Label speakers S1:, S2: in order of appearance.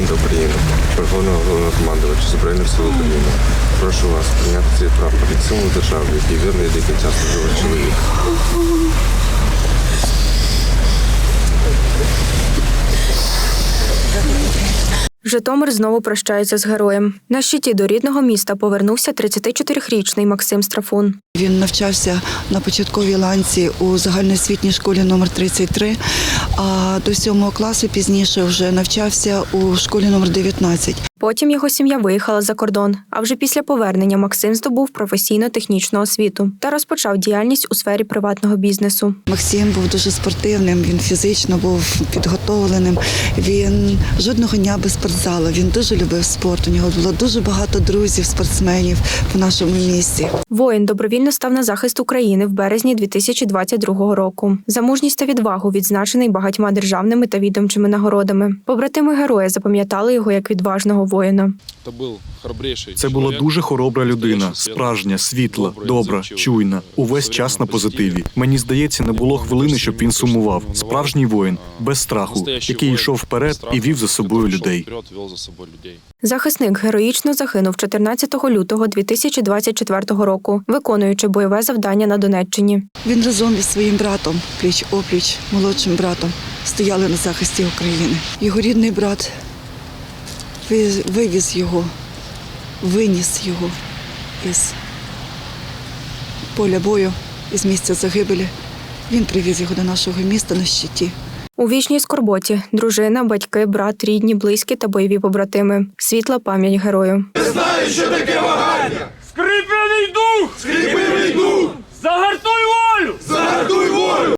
S1: президента України, Верховного головнокомандувача Збройних сил України. Прошу вас прийняти цей прапор від символ держави, який вірний до кінця служив чоловік.
S2: Житомир знову прощається з героєм. На щиті до рідного міста повернувся 34-річний Максим Страфун.
S3: Він навчався на початковій ланці у загальноосвітній школі номер 33, а до сьомого класу пізніше вже навчався у школі номер 19.
S2: Потім його сім'я виїхала за кордон. А вже після повернення Максим здобув професійно-технічну освіту та розпочав діяльність у сфері приватного бізнесу.
S3: Максим був дуже спортивним, він фізично був підготовленим. Він жодного дня без спортзалу. Він дуже любив спорт. У нього було дуже багато друзів, спортсменів в нашому місті.
S2: Воїн добровільно став на захист України в березні 2022 року. За мужність та відвагу відзначений багатьма державними та відомчими нагородами. Побратими героя запам'ятали його як відважного воїна.
S4: Це був храбріший.
S5: Це була дуже хоробра людина, справжня, світла, добра, чуйна, увесь час на позитиві. Мені здається, не було хвилини, щоб він сумував. Справжній воїн, без страху, який йшов вперед і вів за собою людей.
S2: Захисник героїчно загинув 14 лютого 2024 року, виконуючи бойове завдання на Донеччині.
S3: Він разом із своїм братом, пліч опліч, молодшим братом, стояли на захисті України. Його рідний брат вивіз його, виніс його із поля бою, із місця загибелі. Він привіз його до нашого міста на щиті.
S2: У вічній скорботі дружина, батьки, брат, рідні, близькі та бойові побратими. Світла пам'ять герою.
S6: Не знаю, що Скріпений дух! Скріпений дух!